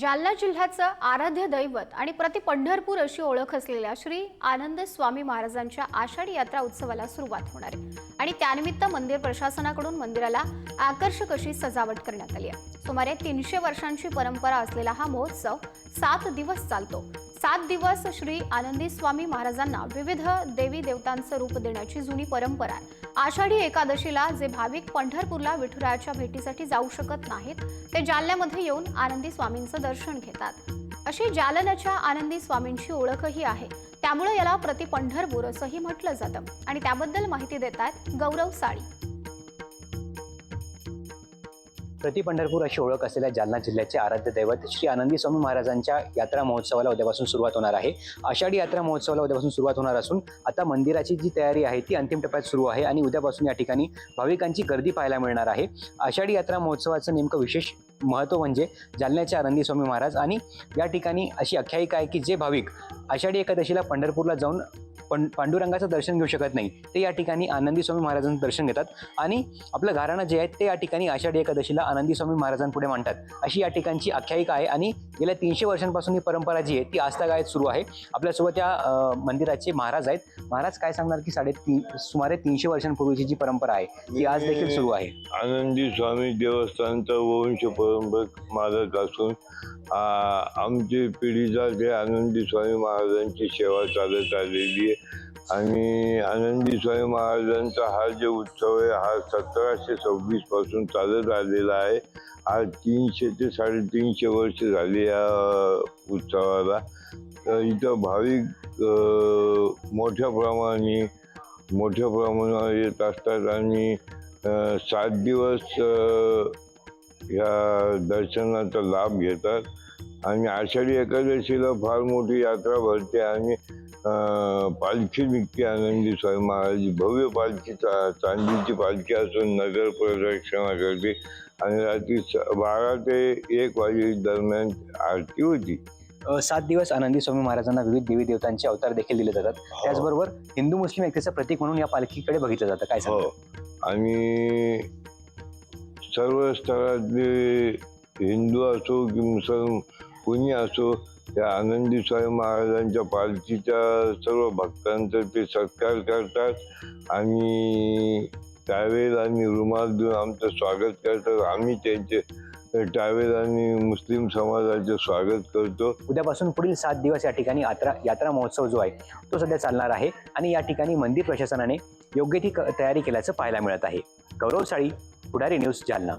जालना जिल्ह्याचं आराध्य दैवत आणि प्रति पंढरपूर अशी ओळख असलेल्या श्री आनंद स्वामी महाराजांच्या आषाढी यात्रा उत्सवाला सुरुवात होणार आहे. आणि त्यानिमित्त मंदिर प्रशासनाकडून मंदिराला आकर्षक अशी सजावट करण्यात आली आहे. सुमारे तीनशे वर्षांची परंपरा असलेला हा महोत्सव सात दिवस चालतो. सात दिवस श्री आनंदी स्वामी महाराजांना विविध देवी देवतांचं रूप देण्याची जुनी परंपरा आहे. आषाढी एकादशीला जे भाविक पंढरपूरला विठुरायाच्या भेटीसाठी जाऊ शकत नाहीत ते जालन्यामध्ये येऊन आनंदी स्वामींचं दर्शन घेतात. अशी जालन्याच्या आनंदी स्वामींची ओळखही आहे. त्यामुळे याला प्रति पंढरपूर असंही म्हटलं जातं आणि त्याबद्दल माहिती देत आहेत गौरव साळी. प्रति पंढरपूर अशी ओळख असलेल्या जालना जिल्ह्याचे आराध्य दैवत श्री आनंदी स्वामी महाराजांच्या यात्रा महोत्सवाला उद्यापासून सुरुवात होणार आहे. आषाढी यात्रा महोत्सवाला उद्यापासून सुरुवात होणार असून आता मंदिराची जी तयारी आहे ती अंतिम टप्प्यात सुरू आहे आणि उद्यापासून या ठिकाणी भाविकांची गर्दी पाहायला मिळणार आहे. आषाढी यात्रा महोत्सवाचं नेमकं विशेष महत्त्व म्हणजे जालन्याचे आनंदी स्वामी महाराज आणि या ठिकाणी अशी आख्यायिका आहे की जे भाविक आषाढी एकादशीला पंढरपूरला जाऊन पण पांडुरंगाचं दर्शन घेऊ शकत नाही. ते या ठिकाणी आनंदी स्वामी महाराजांचं दर्शन घेतात आणि आपलं घराणं जे आहे ते या ठिकाणी आषाढी एकादशीला आनंदी स्वामी महाराजांपुढे मांडतात. अशी या ठिकाणची आख्यायिका आहे आणि गेल्या तीनशे वर्षांपासून ही परंपरा जी आहे ती आस्थागायत सुरू आहे. आपल्यासोबत या मंदिराचे महाराज आहेत. महाराज काय सांगणार की साडेतीन सुमारे तीनशे वर्षांपूर्वीची जी परंपरा आहे ती आज देखील सुरू आहे. आनंदी स्वामी देवस्थानचा वंश परंपरा मालक असून आमची पिढीचा ते आनंदी स्वामी महाराजांची सेवा चालत आलेली आहे. आणि आनंदी स्वामी महाराजांचा हा जो उत्सव आहे हा सतराशे सव्वीसपासून चालत आलेला आहे. हा तीनशे ते साडेतीनशे वर्ष झाली या उत्सवाला. तर इथं भाविक मोठ्या प्रमाणे मोठ्या प्रमाणावर येत असतात आणि सात दिवस ह्या या दर्शनाचा लाभ घेतात. आणि आषाढी एकादशीला फार मोठी यात्रा भरते आणि पालखी निघते आनंदी स्वामी महाराज भव्य पालखी चांदीची पालखी असून नगर प्रदक्षिणा करते आणि रात्री बारा ते एक वाजे दरम्यान आरती होती. सात दिवस आनंदी स्वामी महाराजांना विविध देवी देवतांचे अवतार देखील दिले जातात. त्याचबरोबर हिंदू मुस्लिम एकतेचं प्रतीक म्हणून या पालखीकडे बघितलं जातं. काय हो. सांगता आणि सर्व स्तरातले हिंदू असो की मुसलमान कोणी असो त्या आनंदी स्वामी महाराजांच्या पालखीच्या सर्व भक्तांचं ते सत्कार करतात आणि ट्रॅव्हल आणि रुमाल देऊन आमचं स्वागत करतात. आम्ही त्यांचे ट्रॅव्हल आणि मुस्लिम समाजाचे स्वागत करतो. उद्यापासून पुढील सात दिवस या ठिकाणी यात्रा यात्रा महोत्सव जो आहे तो सध्या चालणार आहे आणि या ठिकाणी मंदिर प्रशासनाने योग्य ती क- तयारी केल्याचं पाहायला मिळत आहे. गौरव साळी पुढारी न्यूज जालना.